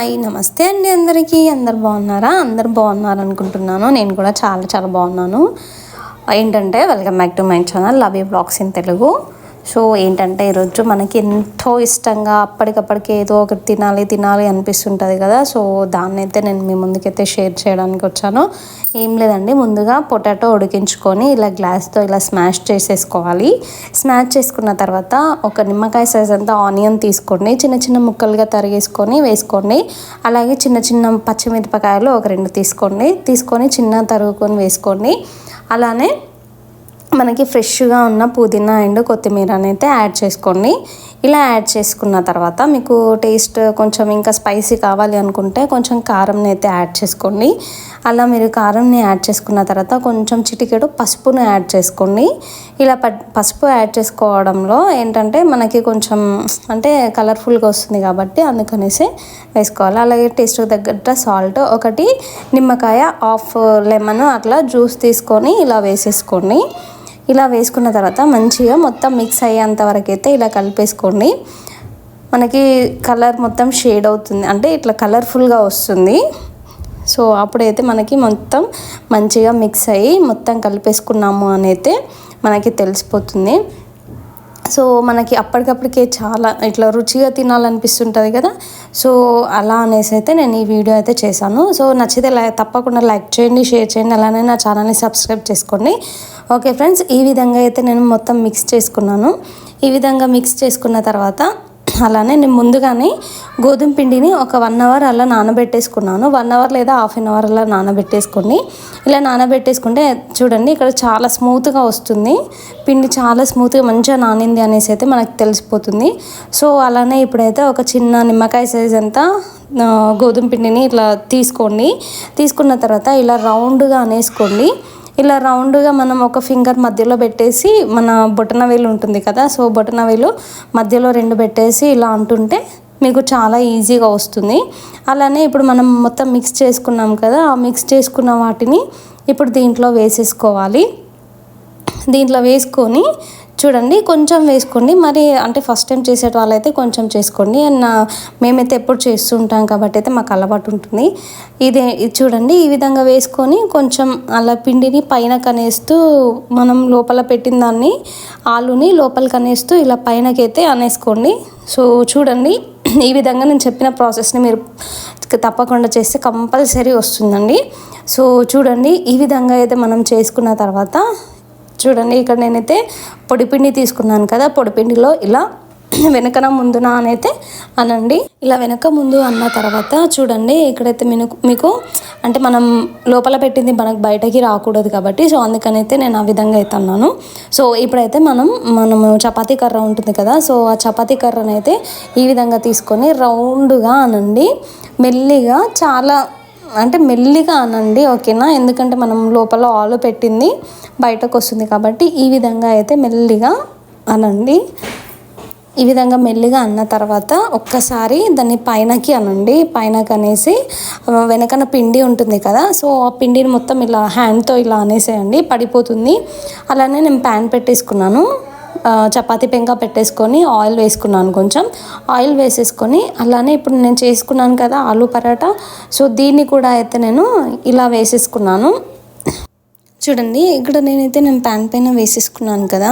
Hi నమస్తే అండి అందరికీ. అందరు బాగున్నారా? అందరు బాగున్నారు అనుకుంటున్నాను నేను కూడా చాలా చాలా బాగున్నాను. ఏంటంటే welcome back to my channel love blogs in Telugu. So ఏంటంటే ఈరోజు మనకి ఎంతో ఇష్టంగా అప్పటికప్పటికి ఏదో ఒకటి తినాలి తినాలి అనిపిస్తుంటుంది కదా. సో దాన్ని అయితే నేను మీ ముందుకైతే షేర్ చేయడానికి వచ్చాను. ఏం లేదండి ముందుగా పొటాటో ఉడికించుకొని ఇలా గ్లాస్తో ఇలా స్మాష్ చేసేసుకోవాలి. స్మాష్ చేసుకున్న తర్వాత ఒక నిమ్మకాయ సైజ్ అంతా ఆనియన్ తీసుకోండి. చిన్న చిన్న ముక్కలుగా తరిగేసుకొని వేసుకోండి. అలాగే చిన్న చిన్న పచ్చిమిరపకాయలు ఒక రెండు తీసుకోండి. తీసుకొని చిన్న తరుగుకొని వేసుకోండి. అలానే మనకి ఫ్రెష్గా ఉన్న పుదీనా అండ్ కొత్తిమీర అయితే యాడ్ చేసుకోండి. ఇలా యాడ్ చేసుకున్న తర్వాత మీకు టేస్ట్ కొంచెం ఇంకా స్పైసీ కావాలి అనుకుంటే కొంచెం కారంని అయితే యాడ్ చేసుకోండి. అలా మీరు కారంని యాడ్ చేసుకున్న తర్వాత కొంచెం చిటికెడు పసుపును యాడ్ చేసుకోండి. ఇలా ప- పసుపు యాడ్ చేసుకోవడంలో ఏంటంటే మనకి కొంచెం అంటే కలర్ఫుల్గా వస్తుంది కాబట్టి అందుకనేసి వేసుకోవాలి. అలాగే టేస్ట్ తగ్గట్టు సాల్ట్ ఒకటి నిమ్మకాయ హాఫ్ లెమన్ అట్లా జ్యూస్ తీసుకొని ఇలా వేసేసుకోండి. ఇలా వేసుకున్న తర్వాత మంచిగా మొత్తం మిక్స్ అయ్యేంత వరకు అయితే ఇలా కలిపేసుకోండి. మనకి కలర్ మొత్తం షేడ్ అవుతుంది. అంటే ఇట్లా కలర్ఫుల్గా వస్తుంది. సో అప్పుడైతే మనకి మొత్తం మంచిగా మిక్స్ అయ్యి మొత్తం కలిపేసుకున్నాము అని అయితే మనకి తెలిసిపోతుంది. సో మనకి అప్పటికప్పటికే చాలా ఇట్లా రుచిగా తినాలనిపిస్తుంటుంది కదా. సో అలా అనేసి అయితే నేను ఈ వీడియో అయితే చేశాను. సో నచ్చితే లై తప్పకుండా లైక్ చేయండి షేర్ చేయండి అలానే నా ఛానల్ని సబ్స్క్రైబ్ చేసుకోండి. ఓకే ఫ్రెండ్స్ ఈ విధంగా అయితే నేను మొత్తం మిక్స్ చేసుకున్నాను. ఈ విధంగా మిక్స్ చేసుకున్న తర్వాత అలానే నేను ముందుగానే గోధుమ పిండిని ఒక వన్ అవర్ అలా నానబెట్టేసుకున్నాను. వన్ అవర్ లేదా హాఫ్ అన్ అవర్ అలా నానబెట్టేసుకోండి. ఇలా నానబెట్టేసుకుంటే చూడండి ఇక్కడ చాలా స్మూత్గా వస్తుంది. పిండి చాలా స్మూత్గా మంచిగా నానింది అనేసి అయితే మనకు తెలిసిపోతుంది. సో అలానే ఇప్పుడైతే ఒక చిన్న నిమ్మకాయ సైజ్ అంతా గోధుమ పిండిని ఇట్లా తీసుకోండి. తీసుకున్న తర్వాత ఇలా రౌండ్గా అనేసుకోండి. ఇలా రౌండ్గా మనం ఒక ఫింగర్ మధ్యలో పెట్టేసి మన బొటన వేలు ఉంటుంది కదా సో బొటన వేలు మధ్యలో రెండు పెట్టేసి ఇలా అంటుంటే మీకు చాలా ఈజీగా వస్తుంది. అలానే ఇప్పుడు మనం మొత్తం మిక్స్ చేసుకున్నాం కదా ఆ మిక్స్ చేసుకున్న వాటిని ఇప్పుడు దీంట్లో వేసేసుకోవాలి. దీంట్లో వేసుకొని చూడండి కొంచెం వేసుకోండి. మరి అంటే ఫస్ట్ టైం చేసే వాళ్ళైతే కొంచెం చేసుకోండి. అండ్ మేమైతే ఎప్పుడు చేస్తుంటాం కాబట్టి అయితే మాకు అలవాటు ఉంటుంది. ఇదే ఇది చూడండి ఈ విధంగా వేసుకొని కొంచెం అలా పిండిని పైన కనేస్తూ మనం లోపల పెట్టిన దాన్ని ఆలుని లోపల అనేస్తూ ఇలా పైనకైతే అనేసుకోండి. సో చూడండి ఈ విధంగా నేను చెప్పిన ప్రాసెస్ని మీరు తప్పకుండా చేస్తే కంపల్సరీ వస్తుందండి. సో చూడండి ఈ విధంగా అయితే మనం చేసుకున్న తర్వాత చూడండి ఇక్కడ నేనైతే పొడిపిండి తీసుకున్నాను కదా పొడిపిండిలో ఇలా వెనకన ముందున అనైతే అనండి. ఇలా వెనక ముందు అన్న తర్వాత చూడండి ఇక్కడైతే మీకు మీకు అంటే మనం లోపల పెట్టింది మనకు బయటకి రాకూడదు కాబట్టి సో అందుకనైతే నేను ఆ విధంగా అయితే అన్నాను. సో ఇప్పుడైతే మనం మనము చపాతీ కర్ర ఉంటుంది కదా సో ఆ చపాతీ కర్రనైతే ఈ విధంగా తీసుకొని రౌండ్గా అనండి. మెల్లిగా చాలా అంటే మెల్లిగా అనండి ఓకేనా? ఎందుకంటే మనం లోపల ఆలు పెట్టింది బయటకు వస్తుంది కాబట్టి ఈ విధంగా అయితే మెల్లిగా అనండి. ఈ విధంగా మెల్లిగా అన్న తర్వాత ఒక్కసారి దాన్ని పైనకి అనండి. పైనకి అనేసి వెనకన పిండి ఉంటుంది కదా సో ఆ పిండిని మొత్తం ఇలా హ్యాండ్తో ఇలా అనేసేయండి పడిపోతుంది. అలానే నేను ప్యాన్ పెట్టేసుకున్నాను. చపాతి పెంక పెట్టేసుకొని ఆయిల్ వేసుకున్నాను కొంచెం. ఆయిల్ వేసేసుకొని అలానే ఇప్పుడు నేను చేసుకున్నాను కదా ఆలు పరాటా. సో దీన్ని కూడా అయితే నేను ఇలా వేసేసుకున్నాను. చూడండి ఇక్కడ నేనైతే నేను ప్యాన్ పైన వేసేసుకున్నాను కదా.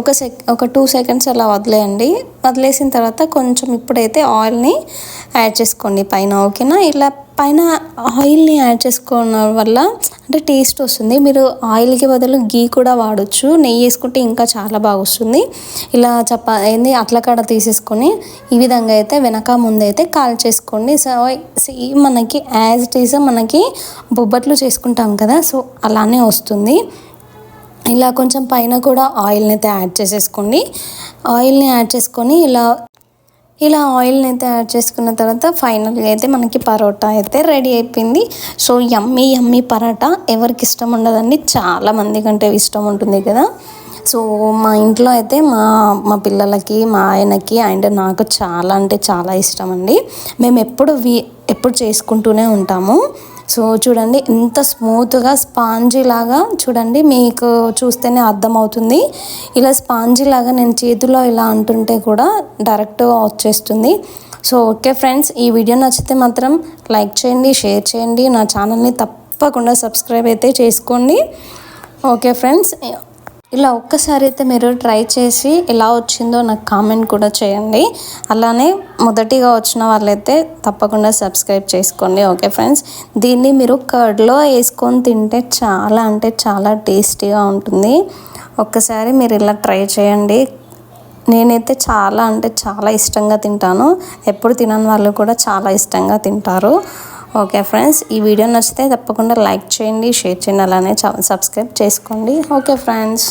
ఒక సెక్ ఒక టూ సెకండ్స్ అలా వదిలేయండి. వదిలేసిన తర్వాత కొంచెం ఇప్పుడైతే ఆయిల్ని యాడ్ చేసుకోండి పైన ఓకేనా? ఇలా పైన ఆయిల్ని యాడ్ చేసుకోవడం వల్ల అంటే టేస్ట్ వస్తుంది. మీరు ఆయిల్కి బదులు గీ కూడా వాడచ్చు. నెయ్యి వేసుకుంటే ఇంకా చాలా బాగా వస్తుంది. ఇలా చపా ఏంది అట్ల కాడ తీసేసుకొని ఈ విధంగా అయితే వెనక ముందైతే కాల్ చేసుకోండి. సో సేమ్ మనకి యాజ్ ఇట్ ఈస్ మనకి బొబ్బట్లు చేసుకుంటాం కదా సో అలానే వస్తుంది. ఇలా కొంచెం పైన కూడా ఆయిల్ని అయితే యాడ్ చేసేసుకోండి. ఆయిల్ని యాడ్ చేసుకొని ఇలా ఇలా ఆయిల్ని అయితే యాడ్ చేసుకున్న తర్వాత ఫైనల్గా అయితే మనకి పరోటా అయితే రెడీ అయిపోయింది. సో యమ్మీ యమ్మీ పరోటా ఎవరికి ఇష్టం ఉండదండి. చాలా మంది కంటే ఇష్టం ఉంటుంది కదా. సో మా ఇంట్లో అయితే మా మా పిల్లలకి మా ఆయనకి అండ్ నాకు చాలా అంటే చాలా ఇష్టం అండి. మేము ఎప్పుడు వి ఎప్పుడు చేసుకుంటూనే ఉంటాము. సో చూడండి ఎంత స్మూత్గా స్పాంజీ లాగా చూడండి మీకు చూస్తేనే అర్థమవుతుంది. ఇలా స్పాంజీ లాగా నేను చేతిలో ఇలా అంటుంటే కూడా డైరెక్ట్గా వచ్చేస్తుంది. సో ఓకే ఫ్రెండ్స్ ఈ వీడియో నచ్చితే మాత్రం లైక్ చేయండి షేర్ చేయండి. నా ఛానల్ని తప్పకుండా సబ్స్క్రైబ్ అయితే చేసుకోండి. ఓకే ఫ్రెండ్స్ ఇలా ఒక్కసారి అయితే మీరు ట్రై చేసి ఎలా వచ్చిందో నాకు కామెంట్ కూడా చేయండి. అలానే మొదటిగా వచ్చిన వాళ్ళైతే తప్పకుండా సబ్స్క్రైబ్ చేసుకోండి ఓకే ఫ్రెండ్స్? దీన్ని మీరు కర్డ్లో వేసుకొని తింటే చాలా అంటే చాలా టేస్టీగా ఉంటుంది. ఒక్కసారి మీరు ఇలా ట్రై చేయండి. నేనైతే చాలా అంటే చాలా ఇష్టంగా తింటాను. ఎప్పుడు తినని వాళ్ళు కూడా చాలా ఇష్టంగా తింటారు. ఓకే ఫ్రెండ్స్ ఈ వీడియో నచ్చితే తప్పకుండా లైక్ చేయండి షేర్ చేయండి అలానే సబ్స్క్రైబ్ చేసుకోండి. Okay friends.